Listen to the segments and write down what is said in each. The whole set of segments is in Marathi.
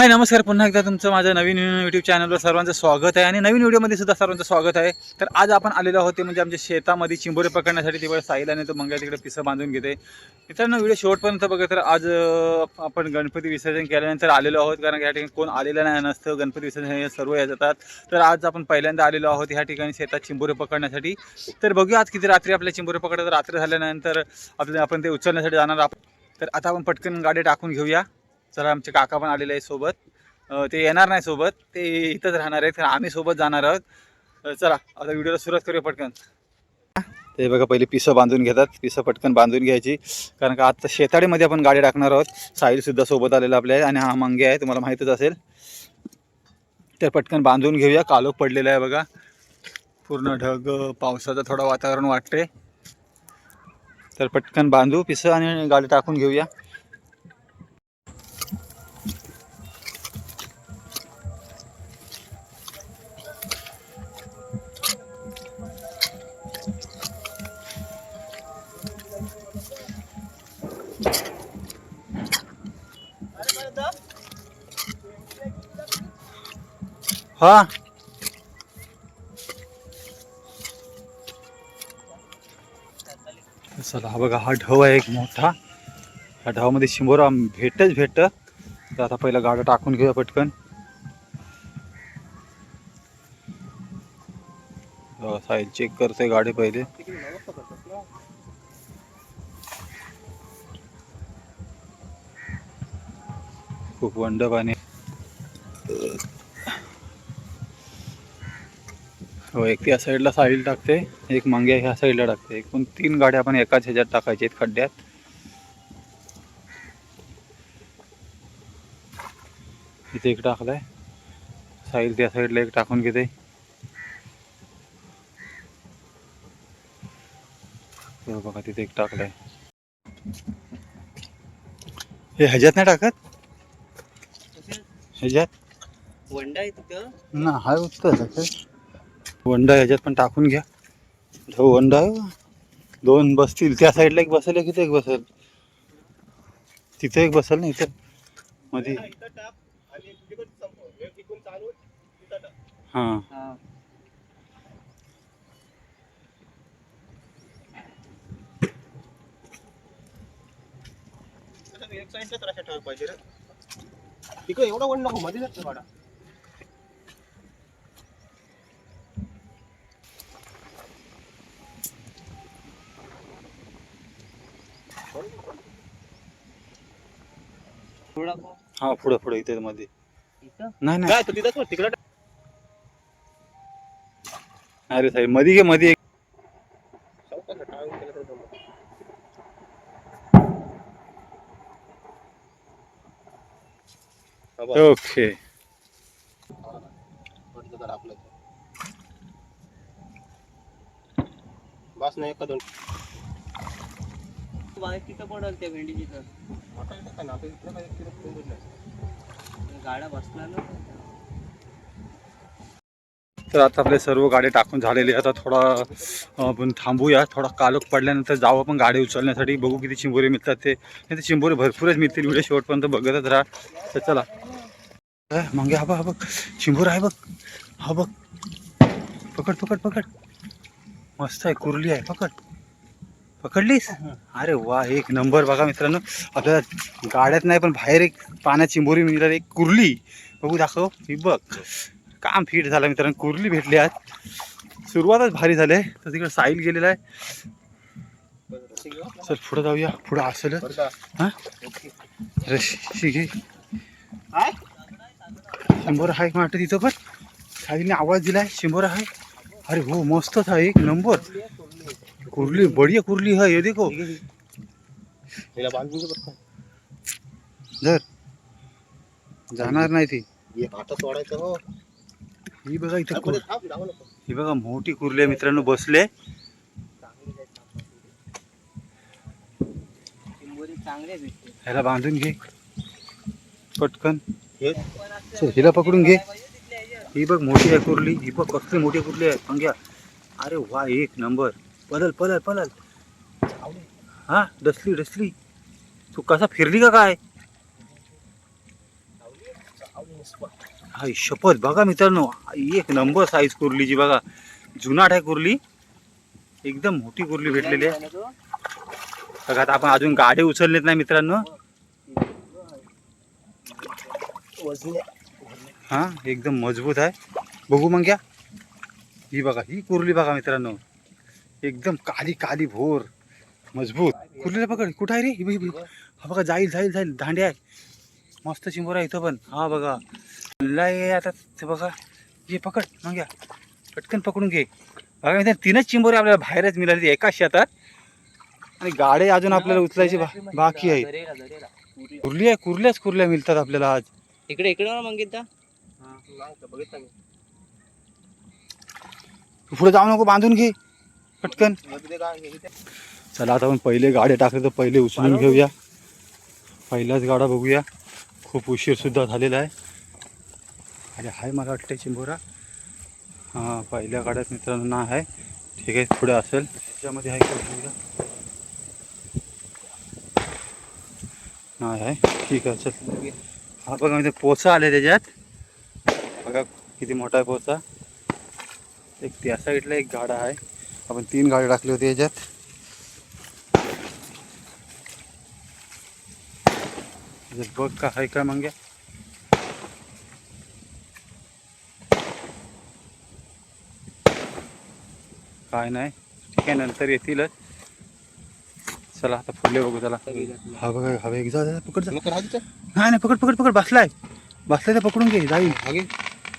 हाय नमस्कार. पुन्हा एकदा तुमचं माझ्या नवीन यूट्यूब चॅनलवर सर्वांचं स्वागत आहे आणि नवीन व्हिडिओमध्ये सुद्धा सर्वांचं स्वागत आहे. तर आज आपण आलेलो आहोत ते म्हणजे आमच्या शेतामध्ये चिंबोरे पकडण्यासाठी. तिकडे साईल आणि तो मंगळ तिकडे पिसं बांधून घेते. मित्रांनो व्हिडिओ शेवटपर्यंत बघत तर आज आपण गणपती विसर्जन केल्यानंतर आलेलो आहोत. कारण या ठिकाणी कोण आलेलं नाही नसतं. गणपती विसर्जन हे सर्व या जातात. तर आज आपण पहिल्यांदा आलेलो आहोत ह्या ठिकाणी शेतात चिंबोरे पकडण्यासाठी. तर बघूया आज किती रात्री आपल्या चिंबोरे पकडतात. रात्री झाल्यानंतर आपल्या आपण ते उचलण्यासाठी जाणार आहोत. तर आता आपण पटकन गाडी टाकून घेऊया. चला आमचे काका पण आलेले आहे सोबत. ते येणार नाही सोबत. ते इथंच राहणार आहेत. तर आम्ही सोबत जाणार आहोत. चला आता व्हिडिओला सुरुवात करूया पटकन. ते बघा पहिले पिसं बांधून घेतात. पिसं पटकन बांधून घ्यायची. कारण का आता शेताडीमध्ये आपण गाडी टाकणार आहोत. साहिलसुद्धा सोबत आलेला आपल्या आहे आणि हा मंगे आहे. तुम्हाला माहीतच असेल. तर पटकन बांधून घेऊया. कालोख पडलेला आहे बघा. पूर्ण ढग पावसाचं थोडं वातावरण वाटते तर पटकन बांधू पिसं आणि गाडी टाकून घेऊया. हा. चला हा बघा हा ढव आहे एक मोठा. ह्या ढवामध्ये शिंबोरा भेटच भेट तर आता पहिला गाडा टाकून घेऊया पटकन. साईड चेक करते गाडी पहिले. खूप वंड पाणी. हो एक त्या साईडला साईल टाकते एक मांग्या ह्या साईडला टाकते. एकूण तीन गाड्या आपण एकाच ह्याच्यात टाकायच्या आहेत खड्ड्यात. इथे एक टाकलाय. साईल त्या साईडला एक टाकून घेते. बघा तिथे एक टाकलाय. हे ह्याच्यात नाही टाकत? ह्याच्यात? वंडा आहे तिथं. ना हाय उत्तर वंडा ह्याच्यात पण टाकून घ्या. तो वंडा. आहे बा. दोन बसतील. त्या साईडला एक बसेल एक इथे एक बसेल. तिथे एक बसेल ना इथं? मध्ये हां. हा. एक साईडला तर अशा ठेवायला पाहिजे रे. तिकडे एवढा वन नको मध्ये जातो गाडा थोडा को- हा पुढं पुढं इथे मध्ये इथं? नाही नाही. काय तू तिथं तिकडे? अरे साहेबमध्ये घे मध्ये एक चौकात टाळून केलं तर जमलं. हा बघ. ओके. बस नाही एका दोन. बाहेर तिथं पडल त्या भेंडीची तर. आता इथं काय ना, आता इथलं काय एक किलो पेंडून नाही. गाड्या बसणार ना. तर आता आपले सर्व गाडी टाकून झालेली आता थोडा आपण थांबूया. थोडा कालोख पडल्यानंतर जाऊ आपण गाडी उचलण्यासाठी. बघू किती चिंबोरे मिळतात ते. नाही ते चिंबोरे भरपूरच मिळतील व्हिडिओ शेवटपर्यंत बघतच राहा. तर चला. मग मागे हा बघ हा बघ. चिंबोर आहे बघ. हा बघ. पकड पकड पकड. मस्त आहे कुर्ली आहे. पकड. पकडलीस? अरे वा एक नंबर बघा मित्रांनो. आपल्याला गाड्यात नाही पण बाहेर एक पाण्यात चिंबोरी मिळतात. एक कुर्ली. बघू दाखव. ही बघ. काम फिट झालं मित्रांनो. कुर्ली भेटली आज. सुरुवातच भारी झाले तर तिकडे साईल गेलेला आहे. सर पुढे जाऊया. पुढं असेल. हा? अरे घे शंभर आहे वाटतं तिथं पण. साईलने आवाज दिलाय. शंभर आहे अरे हो मस्तच आहे. एक नंबर. कुर्ली बढिया कुर्ली है ये देखो. जर जाणार नाही ती. एक हो? ही बघा इथं कुर-. ही बघा मोठी कुर्ली आहे मित्रांनो बसले ह्याला बांधून घे पटकन हे हिला पकडून घे ही बघ मोठी आहे कुर्ली ही बघ कसली मोठी कुर्ली आहे पंग्या अरे वा एक नंबर पलल पलल पलल हा डसली डसली तू कसा फिरली का काय हाय शपथ. बघा मित्रांनो एक नंबर साईज कुर्लीची बघा. जुनाट आहे कुर्ली. एकदम मोठी कुर्ली भेटलेली आहे. बघा आता आपण अजून गाडी उचललेत नाही मित्रांनो. हा एकदम मजबूत आहे. बघू मग घ्या. ही बघा ही कुर्ली बघा मित्रांनो. एकदम काली काली भोर. मजबूत. कुर्लीला पकड. कुठं आहे रे? हा बघा जाईल जाईल जाईल. दांडे आहे. मस्त चिंबोर आहे इथं पण. हा बघा. लय आता ते बघा. ये पकड मग घ्या पटकन पकडून घे. बघा मित्रांनो तीनच चिंबोरे आपल्याला बाहेरच मिळाली एका शेतात. आणि गाड्या अजून आपल्याला उचलायची बाकी आहे. कुर्ली आहे कुर्ल्याच कुर्ल्या मिळतात आपल्याला आज. इकडे इकडे मग पुढे जाऊ नको बांधून घे. पटकन. चला आता आपण पहिले गाड्या टाकले तर पहिले उचलून घेऊया. पहिलाच गाडा बघूया. खूप उशीरसुद्धा झालेला आहे. अरे हाय मला वाटतं चिंबोरा. हां पहिल्या गाड्यात मित्रांनो ना आहे. ठीक आहे पुढं असेल. त्याच्यामध्ये आहे का नाही आहे. ठीक आहे चल. हा बघा म्हणजे पोचा आले त्याच्यात. बघा किती मोठा आहे पोचा एक त्या साईडला एक गाडा आहे. आपण तीन गाड्या टाकली होती याच्यात. याच्यात बघ का आहे का मग. काय नाही ठीक आहे नंतर येतीलच चला आता पुढले बघू चला हा बघा हा एक जा पकड जा. नाही नाही पकड पकड पकड बसलाय. बसलाय तर पकडून घे जाईल. आगे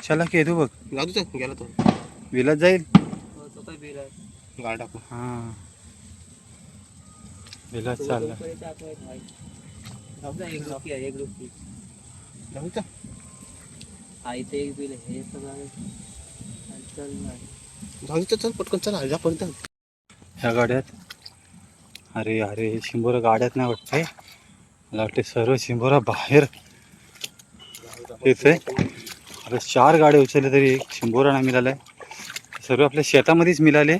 चला की तू बघ. दे गेला तो. विलात जाईल. हो, गाड टाकू. हां. विलात चालला. एक आहे, एक हा इथे एक बिल आहे हे सगळं आहे. चल. जाऊ पटकन ह्या गाड्यात. अरे अरे शिंबोरा गाड्यात नाही वाटतंय मला वाटते सर्व शिंबोरा बाहेर. येत आहे आता चार गाड्या उचलल्या तरी एक शिंबोरा नाही मिळालाय. सर्व आपल्या शेतामध्येच मिळाले.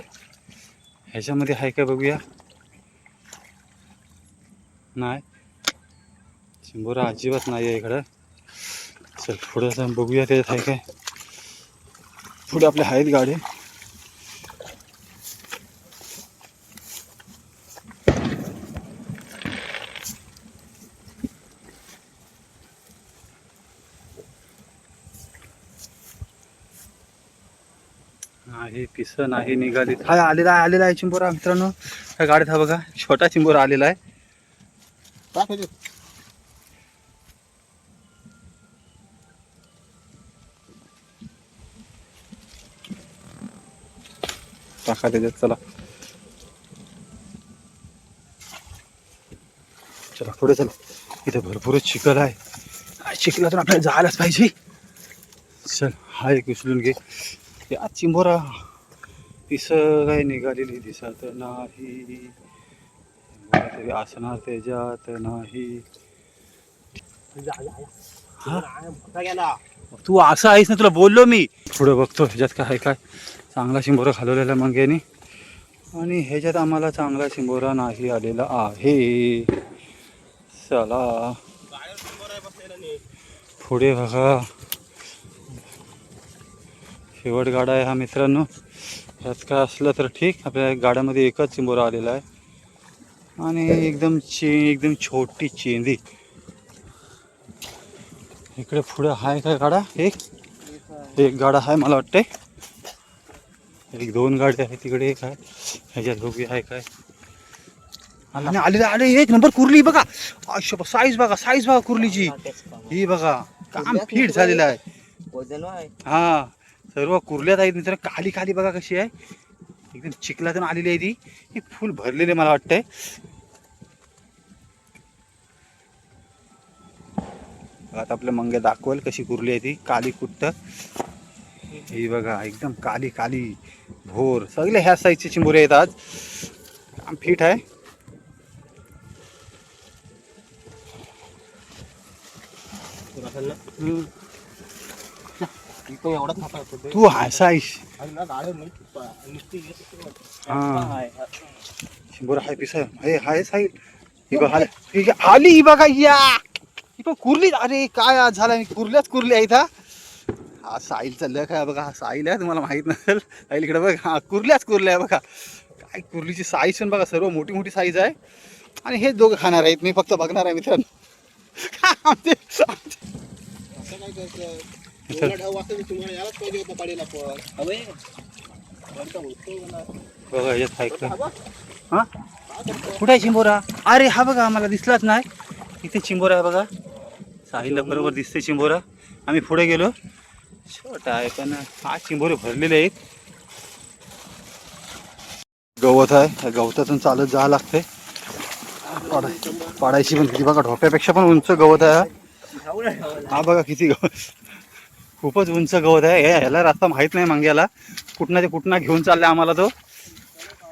ह्याच्यामध्ये आहे काय बघूया. नाही. शिंबोरा अजिबात नाही आहे इकडं. चल पुढं जाऊन बघूया त्याच्यात आहे काय. पुढे आपल्या आहेत गाडी. नाही पिस नाही निघाली. हा आलेला आहे आलेला आहे चिंबोरा मित्रांनो. ह्या गाडीत हा बघा छोटा चिंबोरा आलेला आहे. टाक त्याच्यात चला. चला पुढे चला. इथे भरपूरच चिखल आहे. चिखलातून आपल्याला जायलाच पाहिजे? चल हा एक उचलून घे. आज चिंबोरा पिस काय निघालेली दिसत नाही. असणार त्याच्यात नाही. हा? तू असं आहेस ना तुला बोललो मी. पुढे बघतो ह्याच्यात काय काय? चांगला शिंबोरा खालवलेला मंग्यानी आणि ह्याच्यात आम्हाला चांगला शिंबोरा नाही आलेला आहे. चला. पुढे बघा. शेवट गाडा आहे हा मित्रांनो. ह्यात काय असलं तर ठीक. आपल्या गाड्यामध्ये एकच चिंबोरा आलेला आहे. आणि एकदम चे एकदम छोटी चेंदी. इकडे पुढे आहे काय गाडा? एक. एक गाडा आहे मला वाटते एक दोन गाड्या आहेत तिकडे एक आहे. ह्याच्यात दोघी आहे काय? आणि अरे आले एक नंबर कुर्ली बघा. आयुष्य साईज बघा साईज बघा कुर्लीची. ही बघा काम फिट झालेलं आहे. हा सर्व कुर्ल्यात आहेत मित्र. काली काली बघा कशी आहे. एकदम चिखलातून आलेली आहे ती. ही फुल भरलेली मला वाटतंय. आता आपल्या मंग्या दाखवल कशी कुर्ली आहे ती. काली कुट्ट. ही बघा एकदम काली काली भोर. सगळे ह्या साईजचे चिंबोरे आहेत आज. काम फिट आहे. ते. हसाईस. हा. शिंबोरा हाय पिसा हे हाय साईड ही बघा आली. ही बघा या. ही पण कुर्ली. अरे काय आज झाला? कुर्ल्याच कुर्ली आहे इथं. हा साहिलचा लक आहे बघा हा साहिल आहे तुम्हाला माहीत नसेल. साहिल इकडे बघ हा कुर्ल्याच कुर्ल्या आहे बघा. काय कुर्लीची साईज पण बघा सर्व मोठी मोठी साईज आहे. आणि हे दोघं खाणार आहेत मी फक्त बघणार आहे मित्रांनो. बघा याच्यात हा? कुठे आहे चिंबोरा? अरे हा बघा आम्हाला दिसलाच नाही. इथे चिंबोरा आहे बघा. साहिलला बरोबर दिसते चिंबोरा. आम्ही पुढे गेलो. छोटा आहे पण हा चिंबोरे भरलेले आहेत. गवत आहे. त्या गवतातून चालत जावं लागते पाडायची पण किती बघा ढोप्यापेक्षा पण उंच गवत आहे हा. बघा किती गवत. खूपच उंच गवत आहे. हे- ह्याला रस्ता माहीत नाही मांग्याला. कुठना ते कुठना घेऊन चाललाय आम्हाला तो.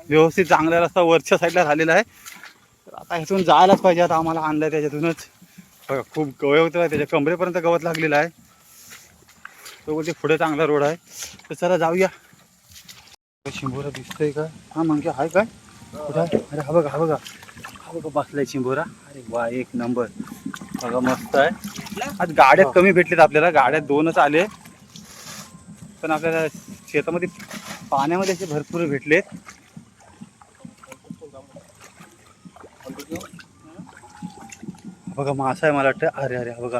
व्यवस्थित चांगला रस्ता वरच्या साईडला झालेला आहे. तर आता ह्यातून जायलाच पाहिजे. आता आम्हाला आणलाय त्याच्यातूनच. बघा खूप गवत आहे. त्याच्या कमरेपर्यंत गवत लागलेलं आहे. तो बोलते पुढे चांगला रोड आहे. तर चला जाऊया. चिंबोरा दिसतोय का? हा मग हाय काय? कुठं आहे? अरे हा बघा हा बघा. हा बघा बसलाय शिंबोरा. अरे वा एक नंबर. बघा मस्त आहे. आज गाड्यात कमी भेटलेत आपल्याला. गाड्यात दोनच आले. पण आपल्याला शेतामध्ये पाण्यामध्ये असे भरपूर भेटलेत. बघा मासा आहे मला वाटतं. अरे अरे हा बघा.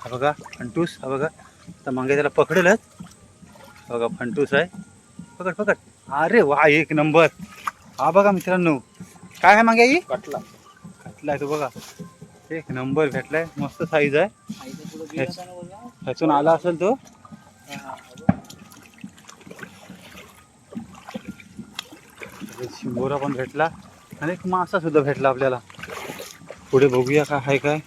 हा बघा अंटूस हा बघा. तर मागे त्याला पकडेलच. बघा फंटूस आहे पकड पकड. अरे वा एक नंबर. हा बघा मित्रांनो. काय आहे मागे ही कटला. घातलाय तो बघा. एक नंबर भेटलाय. मस्त साईज आहे. ह्यातून आला असेल तो. शिंबोरा पण भेटला. आणि एक मासा सुद्धा भेटला आपल्याला. पुढे बघूया काय आहे काय.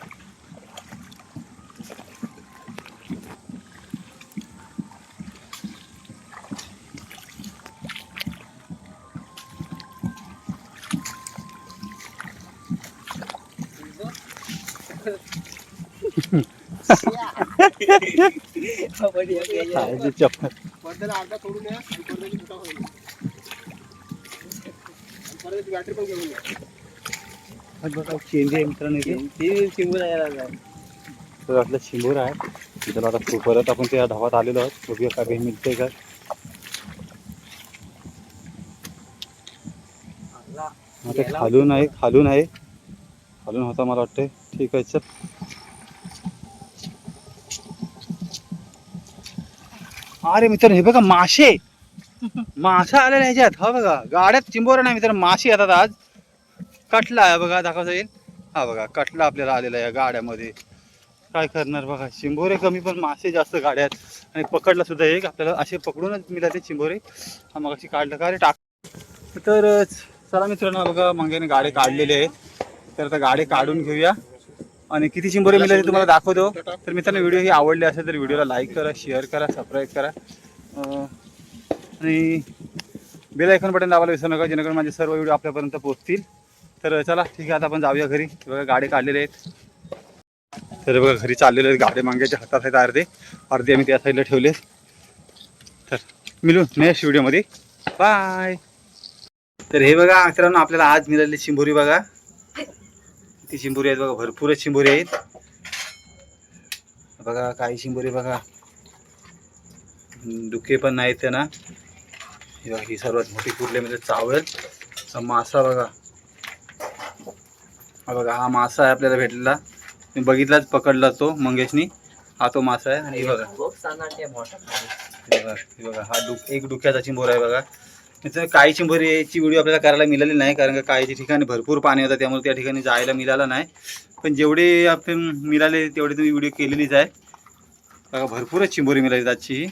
जाय. तर आपला आहे त्याला आता परत आपण त्या धावात आलेलो आहोत बघूया काय काही मिळतंय का आता खालून आहे खालून आहे खालून होता मला वाटतंय ठीक आहे चल. अरे मित्र हे बघा मासे. मासा आलेला ह्याच्यात हा हो बघा गाड्यात चिंबोरा नाही मित्र मासे येतात आज. कटला आहे बघा दाखवता येईल हा बघा कटला आपल्याला आलेला आहे गाड्यामध्ये. काय करणार बघा चिंबोरे कमी पण मासे जास्त गाड्यात. आणि पकडला सुद्धा एक आपल्याला असे पकडूनच मिळाले चिंबोरे. हा मग काढलं का? अरे टाक. तर चला मित्रांनो बघा मंग्याने गाडे काढलेले आहेत तर आता गाडे काढून घेऊया. आणि किती चिंबोरे मिळाले तुम्हाला दाखवतो. तर मित्रांनो व्हिडिओ ही आवडली असेल तर व्हिडिओला लाईक करा शेअर करा सबस्क्राईब करा. आणि बेल आयकॉन बटन दाबायला विसरू नका जेणेकरून माझे सर्व व्हिडिओ आपल्यापर्यंत पोहोचतील. तर चला ठीक आहे आता आपण जाऊया घरी. बघा गाडे काढलेले आहेत. तर बघा घरी चाललेले आहेत गाडे मांग्याच्या हातात आहेत अर्धे. अर्धे आम्ही त्या साईडला ठेवले. तर मिळू नेक्स्ट व्हिडिओमध्ये बाय तर हे बघा मित्रांनो आपल्याला आज मिळालेली चिंबोरी बघा. ती चिंबोरी आहेत बघा भरपूरच चिंबोरी आहेत. बघा काही चिंबोरी बघा. डुके पण नाहीत त्यांना. ही बघा ही सर्वात मोठी कुर्ल्यामध्ये चावल हा मासा बघा. हा बघा हा मासा आहे आपल्याला भेटलेला. तुम्ही बघितलाच पकडला तो मंगेशनी. हा तो मासा आहे. आणि हे बघा. हे हे बघा हा डुक एक डुक्याचा चिंबोरा आहे बघा. तर काही चिंबोरीची व्हिडिओ आपल्याला करायला मिळाली नाही कारण का काहीच्या ठिकाणी भरपूर पाणी होतं त्यामुळे त्या ठिकाणी जायला मिळालं नाही. पण जेवढे आपण मिळाले तेवढे तुम्ही व्हिडिओ केलेलीच आहे. बघा भरपूरच चिंबोरी मिळाली आजची ही.